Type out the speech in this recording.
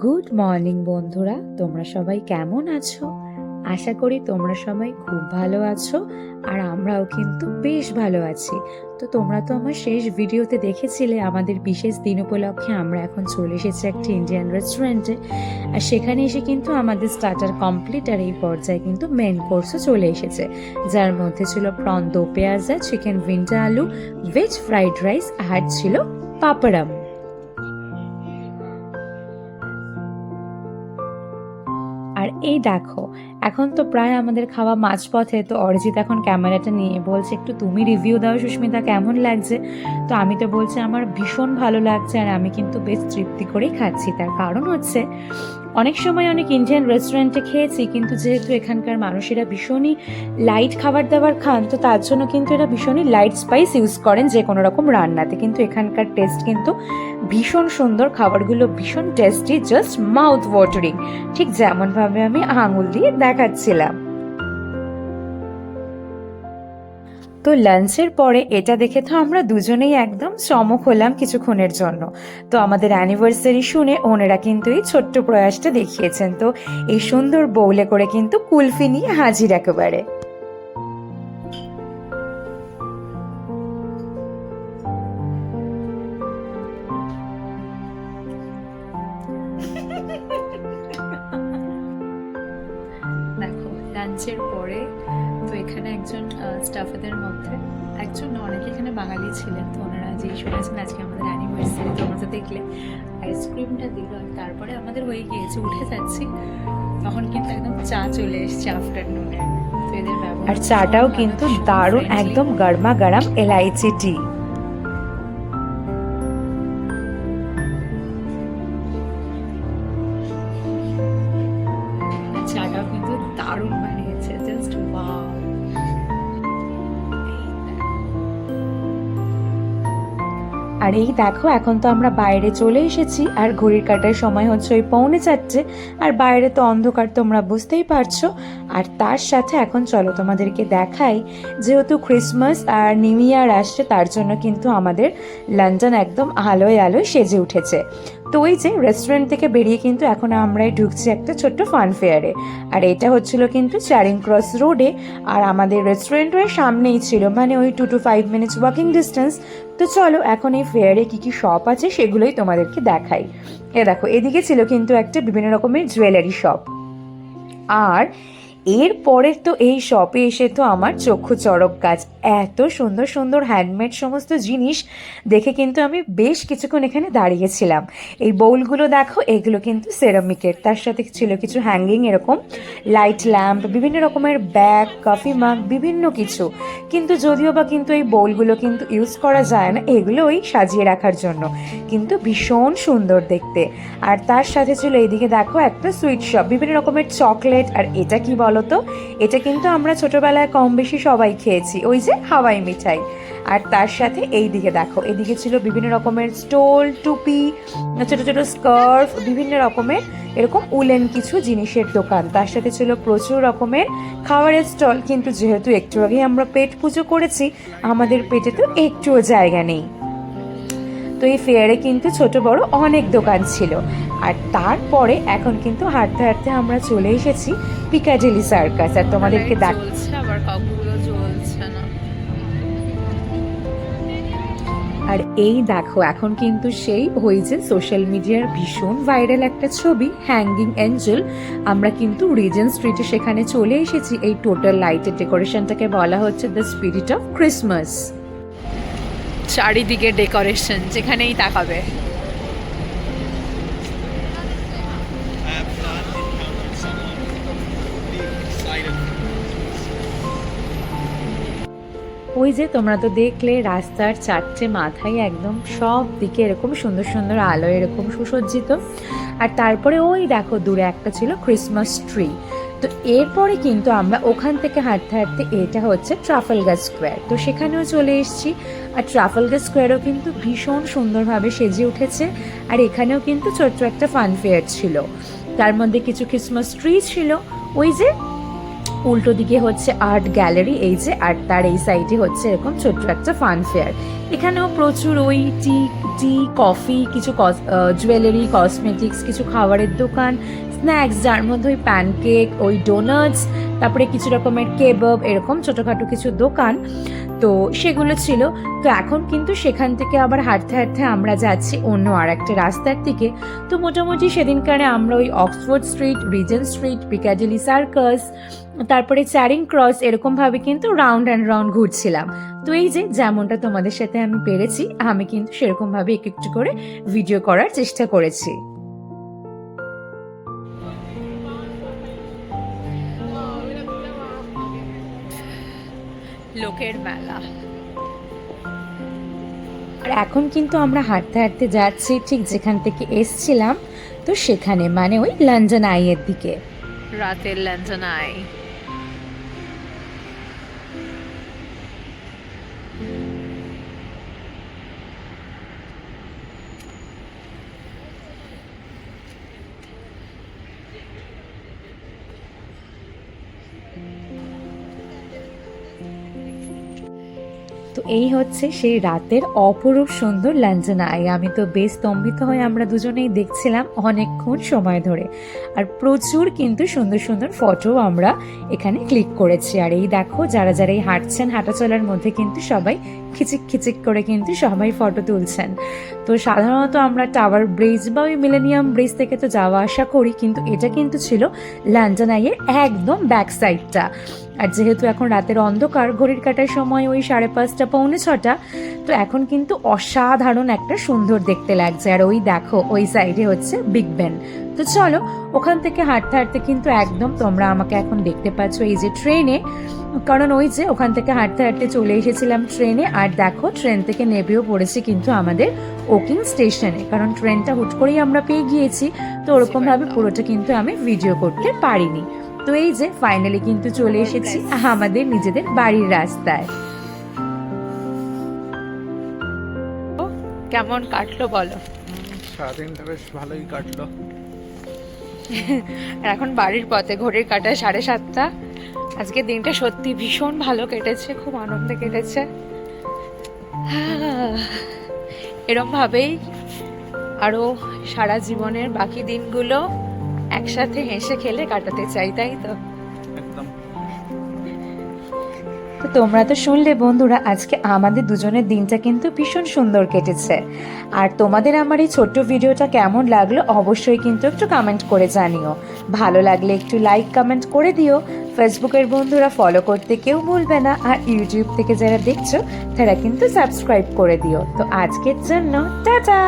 Good morning বন্ধুরা। তোমরা সবাই কেমন আছো? আশা করি তোমরা সবাই খুব ভালো আছো, আর আমরাও কিন্তু বেশ ভালো আছি। তো তোমরা তো আমার শেষ ভিডিওতে দেখেছিলে আমাদের বিশেষ দিন উপলক্ষে আমরা এখন চলে এসেছি একটা ইন্ডিয়ান রেস্টুরেন্টে আর সেখানে এসে কিন্তু আমাদের স্টার্টার কমপ্লিট আর এই পর্যায়ে কিন্তু মেন কোর্সও চলে এসেছে। যার মধ্যে ছিল প্রন দো পেঁয়াজা চিকেন ভিন্টা আলু ভেজ ফ্রাইড রাইস আর ছিল পাপড়াম। আর এই দেখো, এখন তো প্রায় আমাদের খাওয়া মাঝপথে, তো অরিজিৎ এখন ক্যামেরাটা নিয়ে বলছে, একটু তুমি রিভিউ দাও সুস্মিতা, কেমন লাগছে? তো আমি তো বলছি, আমার ভীষণ ভালো লাগছে আর আমি কিন্তু বেশ তৃপ্তি করেই খাচ্ছি। তার কারণ হচ্ছে অনেক সময় অনেক ইন্ডিয়ান রেস্টুরেন্টে খেয়েছি, কিন্তু যেহেতু এখানকার মানুষেরা ভীষণই লাইট খাবার দাবার খান, তো তার জন্য কিন্তু এরা ভীষণই লাইট স্পাইস ইউজ করেন যে কোনো রকম রান্নাতে। কিন্তু এখানকার টেস্ট কিন্তু ভীষণ সুন্দর, খাবারগুলো ভীষণ টেস্টি জাস্ট মাউথ ওয়াটারিং ঠিক যেমনভাবে আমি আঙুল দিয়ে দেখাচ্ছিলাম। তো লাঞ্চের পরে এটা দেখে তো আমরা দুজনেই একদম চমক হলাম কিছুক্ষণের জন্য। তো আমাদের অ্যানিভার্সারি শুনে ওনারা কিন্তু এই ছোট্ট প্রয়াসটা দেখিয়েছেন। তো এই সুন্দর বৌলে করে কিন্তু কুলফি নিয়ে হাজির একেবারে। পরে এখানে একজন স্টাফেদের মধ্যে একজন অনেকে এখানে বাঙালি ছিলেন। তো ওনারা যেই শুনেছেন আজকে আমাদের অ্যানিভার্সারি তো দেখলে আইসক্রিমটা দিল। আর তারপরে আমাদের হয়ে গিয়েছে উঠে যাচ্ছি। তখন কিন্তু একদম চা চলে এসছে আফটারনুনে আর চাটাও কিন্তু দারুণ একদম গরমা গরম এলাইচি টি আর এই দেখো, এখন তো আমরা বাইরে চলে এসেছি, আর ঘড়ির কাটার সময় হচ্ছে ওই পৌনে চারটে, আর বাইরে তো অন্ধকার তোমরা বুঝতেই পারছ। আর তার সাথে এখন চলো তোমাদেরকে দেখাই, যেহেতু ক্রিসমাস আর নিউ ইয়ার আসছে, তার জন্য কিন্তু আমাদের লন্ডন একদম আলোয় আলোয় সেজে উঠেছে। তো ওই যে রেস্টুরেন্ট থেকে বেরিয়ে কিন্তু এখন আমরাই ঢুকছি একটা ছোট্ট ফান ফেয়ারে আর এটা হচ্ছিল কিন্তু চ্যারিং ক্রস রোডে আর আমাদের রেস্টুরেন্টের সামনেই ছিল মানে ওই two to five minutes walking distance তো চলো, এখন এই ফেয়ারে কী কী শপ আছে সেগুলোই তোমাদেরকে দেখাই। এ দেখো, এদিকে ছিল কিন্তু একটা বিভিন্ন রকমের জুয়েলারি শপ আর এর পরের তো এই শপে এসে তো আমার চক্ষু চড়ক গাছ। এত সুন্দর সুন্দর হ্যান্ডমেড সমস্ত জিনিস দেখে কিন্তু আমি বেশ কিছুক্ষণ এখানে দাঁড়িয়েছিলাম। এই বোলগুলো দেখো, এগুলো কিন্তু সেরামিকের তার সাথে ছিল কিছু হ্যাঙ্গিং এরকম লাইট ল্যাম্প বিভিন্ন রকমের ব্যাগ কফি মাগ বিভিন্ন কিছু। কিন্তু যদিও বা কিন্তু এই বোলগুলো কিন্তু ইউজ করা যায় না, এগুলোই সাজিয়ে রাখার জন্য। কিন্তু ভীষণ সুন্দর দেখতে। আর তার সাথে ছিল এইদিকে দেখো একটা সুইট শপ বিভিন্ন রকমের চকলেট আর এটা কি বলতো? এটা কিন্তু আমরা ছোটোবেলায় কম বেশি সবাই খেয়েছি। ওই যে হাওয়াই মিঠাই। আর তার সাথে এই দিকে দেখো এদিকে ছিল বিভিন্ন রকমের স্টোল টুপি ছোট ছোট স্কার্ফ বিভিন্ন রকমের এরকম উলেন কিছু জিনিসের দোকান। তার সাথে ছিল প্রচুর রকমের খাবারের স্টল কিন্তু যেহেতু একটু আগে আমরা পেট পুজো করেছি আমাদের পেটে তো একটুও জায়গা নেই। তো এই ফেয়ারে কিন্তু ছোট বড় অনেক দোকান ছিল। আর তারপরে এখন কিন্তু হাঁটতে হাঁটতে আমরা চলে এসেছি পিকাডেলি সার্কাস। আর তোমাদেরকে দেখ আবার চলছে আর এই দেখো, এখন কিন্তু সেই হয়েছে সোশ্যাল মিডিয়ার ভীষণ ভাইরাল একটা ছবি হ্যাঙ্গিং অ্যাঞ্জেল আমরা কিন্তু রিজেন স্ট্রিটে সেখানে চলে এসেছি। এই টোটাল লাইটের ডেকোরেশনটাকে বলা হচ্ছে দ্য স্পিরিট অফ ক্রিসমাস চারিদিকে ডেকোরেশন যেখানেই তাকাবে। ওই যে তোমরা তো দেখলে রাস্তার চারটে মাথায় একদম সব দিকে এরকম সুন্দর সুন্দর আলো এরকম সুসজ্জিত। আর তারপরে ওই দেখো দূরে একটা ছিল ক্রিসমাস ট্রি তো এরপরে কিন্তু আমরা ওখান থেকে হাঁটতে হাঁটতে এটা হচ্ছে ট্রাফালগার স্কোয়ার তো সেখানেও চলে এসেছি। আর ট্রাফালগার স্কোয়ারও কিন্তু ভীষণ সুন্দরভাবে সেজে উঠেছে। আর এখানেও কিন্তু ছোট্ট একটা ফান ফেয়ার ছিল। তার মধ্যে কিছু ক্রিসমাস ট্রি ছিল। ওই যে উল্টো দিকে হচ্ছে আর্ট গ্যালারি, এই যে, আর তার এই সাইডে হচ্ছে এরকম ছোট্ট একটা ফান ফেয়ার। এখানেও প্রচুর ওই টি টি, কফি, কিছু জুয়েলারি, কসমেটিক্স, কিছু খাবারের দোকান, স্ন্যাক্স, যার মধ্যে ওই প্যানকেক, ওই ডোনাটস, তারপরে কিছু রকমের কেবাব, এরকম ছোটোখাটো কিছু দোকান। তো সেগুলো ছিল। তো এখন কিন্তু সেখান থেকে আবার হাঁটতে হাঁটতে আমরা যাচ্ছি অন্য আর একটা রাস্তার দিকে। তো মোটামুটি সেদিনকারে আমরা ওই Oxford Street Regent Street Piccadilly Circus তারপরে চ্যারিং ক্রস এরকমভাবে কিন্তু রাউন্ড অ্যান্ড রাউন্ড ঘুরছিলাম। তো এই যে যেমনটা তোমাদের সাথে আমি পেরেছি, আমি কিন্তু সেরকমভাবে একটু একটু করে ভিডিও করার চেষ্টা করেছি। লোকের মেলা। আর এখন কিন্তু আমরা হাঁটতে হাঁটতে যাচ্ছি ঠিক যেখান থেকে এসছিলাম তো সেখানে মানে ওই লঞ্জন আইয়ের দিকে। রাতের লঞ্জন আই এই হচ্ছে সেই রাতের অপরূপ সুন্দর লাঞ্জনা আই আমি তো বেশ স্তম্ভিত হয়ে আমরা দুজনেই দেখছিলাম অনেকক্ষণ সময় ধরে। আর প্রচুর কিন্তু সুন্দর সুন্দর ফটো আমরা এখানে ক্লিক করেছি। আর এই দেখো, যারা যারা এই হাঁটছেন, হাঁটা চলার মধ্যে কিন্তু সবাই খিচিক খিচিক করে কিন্তু সবাই ফটো তুলছেন। তো সাধারণত আমরা টাওয়ার ব্রিজ বা ওই মিলেনিয়াম ব্রিজ থেকে তো যাওয়া আসা করি, কিন্তু এটা কিন্তু ছিল লন্ডন আইয়ের একদম ব্যাক সাইডটা আর যেহেতু এখন রাতের অন্ধকার, ঘড়ির কাটার সময় ওই সাড়ে পাঁচটা পৌনে ছটা, তো এখন কিন্তু অসাধারণ একটা সুন্দর দেখতে লাগছে। আর ওই দেখো, ওই সাইডে হচ্ছে বিগ বেন তো চলো, ওখান থেকে হাঁটতে হাঁটতে কিন্তু একদম তোমরা আমাকে এখন দেখতে পাচ্ছ এই যে ট্রেনে কারণ ওই যে ওখান থেকে হাঁটতে হাঁটতে চলে এসেছিলাম ট্রেনে আর দেখো ট্রেন থেকে নেবেও পড়েছি কিন্তু আমাদের ওকিং স্টেশনে কারণ ট্রেনটা হুট করেই আমরা পেয়ে গিয়েছি, তো ওরকমভাবে পুরোটা কিন্তু আমি ভিডিও করতে পারিনি। তো এই যে ফাইনালি কিন্তু চলে এসেছি আমাদের নিজেদের বাড়ির রাস্তায়। কেমন কাটলো বলো? সারাদিনটা বেশ ভালোই কাটলো। এখন বাড়ির পথে ঘড়ির কাটায় সাড়ে সাতটা। আজকে দিনটা সত্যি ভীষণ ভালো কেটেছে খুব আনন্দে কেটেছে। এরম ভাবেই আরও সারা জীবনের বাকি দিনগুলো একসাথে হেসে খেলে কাটাতে চাই তাই তো? তো তোমরা তো শুনলে বন্ধুরা, আজকে আমাদের দুজনের দিনটা কিন্তু ভীষণ সুন্দর কেটেছে। আর তোমাদের আমার এই ছোট্ট ভিডিওটা কেমন লাগল অবশ্যই কিন্তু একটু কমেন্ট করে জানিও। ভালো লাগলে একটু লাইক কমেন্ট করে দিও। ফেসবুকের বন্ধুরা ফলো করতে কেউ ভুলবে না। আর ইউটিউব থেকে যারা দেখছ, তারা কিন্তু সাবস্ক্রাইব করে দিও। তো আজকের জন্য, টাটা!